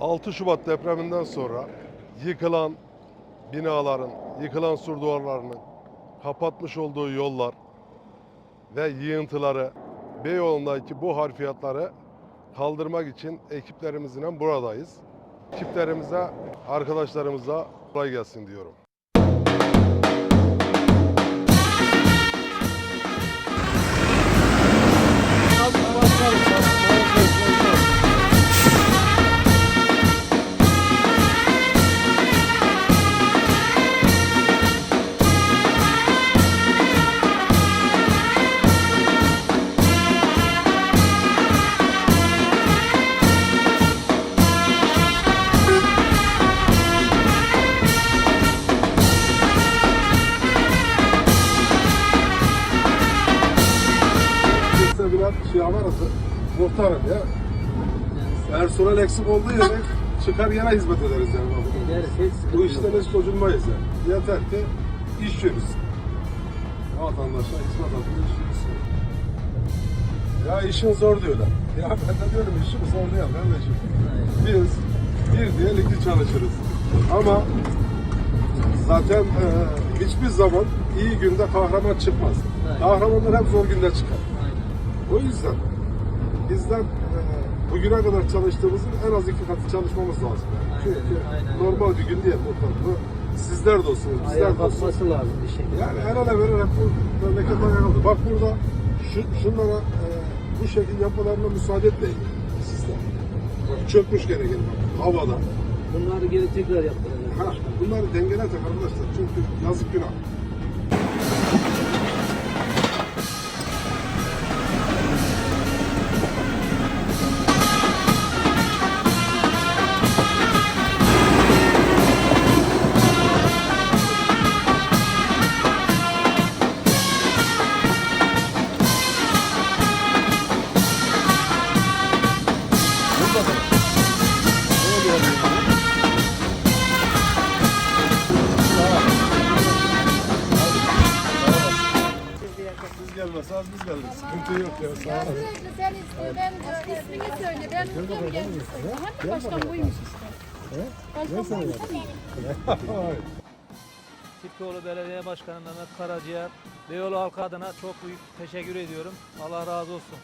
6 Şubat depreminden sonra yıkılan binaların, yıkılan sur duvarlarının kapatmış olduğu yollar ve yığıntıları Beyoğlu'ndaki bu harfiyatları kaldırmak için ekiplerimizle buradayız. Ekiplerimize, arkadaşlarımıza kolay gelsin diyorum. Kurtarın ya. Personel eksik olduğu yere çıkar yine hizmet ederiz yani. Bu işten hiç gocunmayız yani. Yeter ki iş yürüsün. Vatandaşa hizmet adına iş yürüsün. Ya işin zor diyorlar. Ya ben de diyorum işim zor değil kardeşim. Biz bir diye ligli çalışırız. Ama zaten e, hiçbir zaman iyi günde kahraman çıkmaz. Kahramanlar hep zor günde çıkar. O yüzden bizden e, bugüne kadar çalıştığımızın en az iki katı çalışmamız lazım. Yani. Çünkü aynen. normal bir gün değil tabii. Sizler de olsunuz, bizler Ayağa de olsunuz. lazım bir şekilde. Yani el ele vererek bu memleket ayağa. Bak burada şu, şunlara e, bu şekil yapmalarına müsaade etmeyin sizler. Bak çökmüş gene gene bak havada. Bunları geri tekrar yaptıracağız. Ha, bunları dengelerek arkadaşlar çünkü yazık günah. Biz geliriz. Sıkıntı yok ya sağ olun. Sen ben ismini söyle, ben tutuyorum gelmişsin. Hangi başkan buymuş işte. Başkan buymuş. Tipkoğlu Belediye Başkanı Mehmet Karaciğer, Beyoğlu halkı adına çok büyük teşekkür ediyorum. Allah razı olsun.